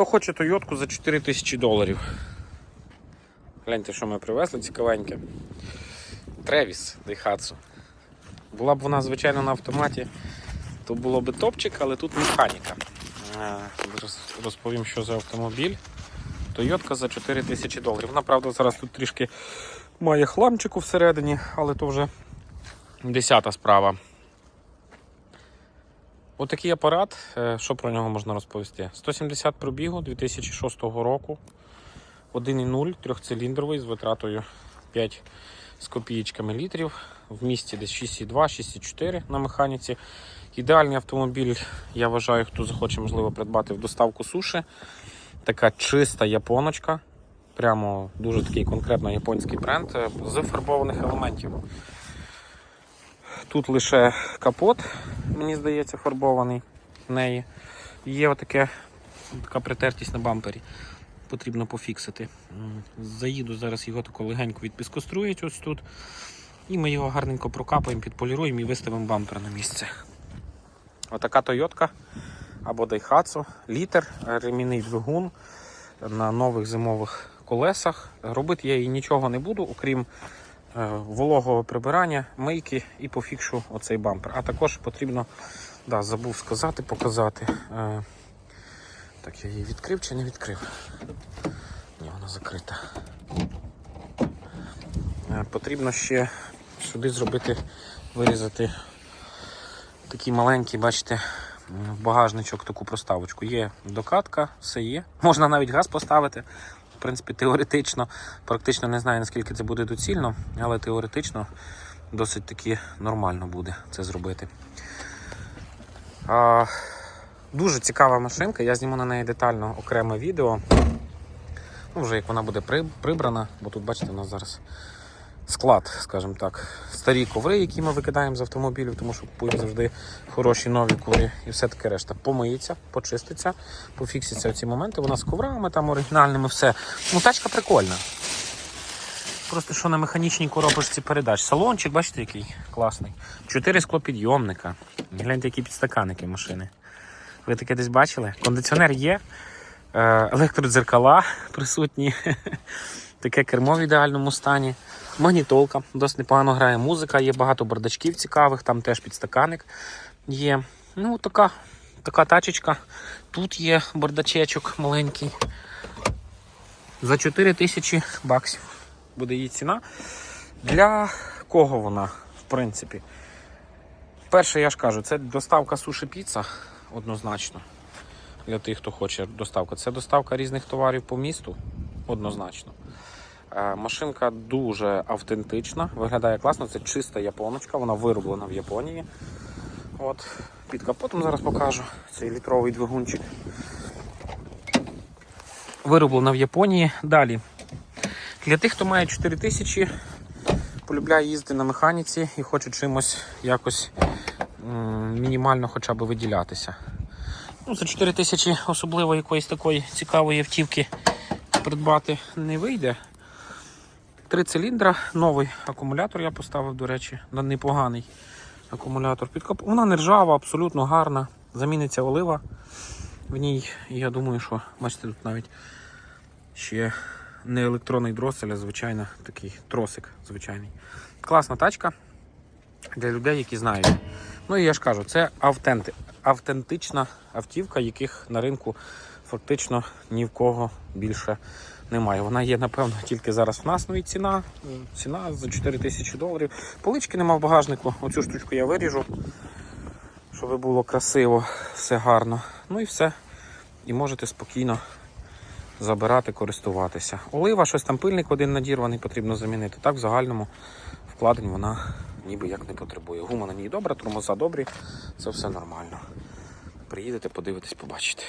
Хто хоче Тойотку за 4 тисячі доларів. Гляньте, що ми привезли, цікавеньке. Тревіс Daihatsu. Була б вона, звичайно, на автоматі, то було б топчик, але тут механіка. Е, розповім, що за автомобіль. Тойотка за 4 тисячі доларів. Вона, правда, зараз тут трішки має хламчику всередині, але то вже десята справа. Отакий апарат, е, що про нього можна розповісти? 170 пробігу 2006 року. 1,0 трьохциліндровий з витратою 5 з копієчками літрів. В місті десь 6,2, 6,4 на механіці. Ідеальний автомобіль, я вважаю, хто захоче, можливо, придбати в доставку суші. Така чиста японочка. Прямо дуже такий конкретно японський бренд е, з фарбованих елементів. Тут лише капот, мені здається, фарбований в неї. Є отаке, така притертість на бампері. Потрібно пофіксити. Заїду зараз його тако легенько відпіскострують ось тут. І ми його гарненько прокапаємо, підполіруємо і виставимо бампер на місце. Отака Тойотка або Daihatsu, літер, ремінний двигун на нових зимових колесах. Робити я їй нічого не буду, окрім вологого прибирання, мийки і пофікшу оцей бампер. А також потрібно, да, забув сказати, показати. Е, так, я її відкрив чи не відкрив? Ні, вона закрита. Е, Потрібно ще сюди зробити, вирізати такий маленький, бачите, м, багажничок, таку проставочку. Є докатка, все є. Можна навіть газ поставити. В принципі, теоретично, практично не знаю, наскільки це буде доцільно, але теоретично досить таки нормально буде це зробити. А, дуже цікава машинка, я зніму на неї детально окреме відео. Ну, вже як вона буде прибрана, бо тут, бачите, у нас зараз склад, скажімо так, старі коври, які ми викидаємо з автомобілів, тому що купуємо завжди хороші нові коври і все таке решта. Помиється, почиститься, пофікситься ці моменти. Вона з коврами там оригінальними, все. Ну, тачка прикольна. Просто що на механічній коробочці передач. Салончик, бачите, який класний. Чотири склопідйомника. Гляньте, які підстаканники машини. Ви таке десь бачили? Кондиціонер є, е, електродзеркала присутні. Таке кермо в ідеальному стані. Магнітолка досить непогано грає музика, є багато бардачків цікавих, там теж підстаканник є. Ну, така, така тачечка. Тут є бардачечок маленький. За 4 тисячі баксів буде її ціна. Для кого вона, в принципі? Перше, я ж кажу, це доставка суші піца однозначно. Для тих, хто хоче доставку. Це доставка різних товарів по місту однозначно. Е, Машинка дуже автентична, виглядає класно. Це чиста японочка, вона вироблена в Японії. От, під капотом зараз покажу цей літровий двигунчик. Вироблена в Японії. Далі. Для тих, хто має 4000, полюбляє їздити на механіці і хоче чимось якось мінімально хоча б виділятися. Ну, за 4 тисячі особливо якоїсь такої цікавої автівки придбати не вийде. Три циліндра, новий акумулятор я поставив, до речі, на непоганий акумулятор. Під кап- Вона не ржава, абсолютно гарна. Заміниться олива в ній. Я думаю, що бачите, тут навіть ще не електронний дросель, а звичайно такий тросик звичайний. Класна тачка для людей, які знають. Ну і я ж кажу, це автенти, автентична автівка, яких на ринку фактично ні в кого більше немає. Вона є, напевно, тільки зараз в нас. Ну і ціна, ціна за 4 тисячі доларів. Полички нема в багажнику. Оцю штучку я виріжу, щоб було красиво, все гарно. Ну і все. І можете спокійно забирати, користуватися. Олива, щось там пильник один надірваний, потрібно замінити. Так, в загальному вкладень вона ніби як не потребує. Гума на ній добра, тормоза добрі, це все нормально. Приїдете, подивитесь, побачите.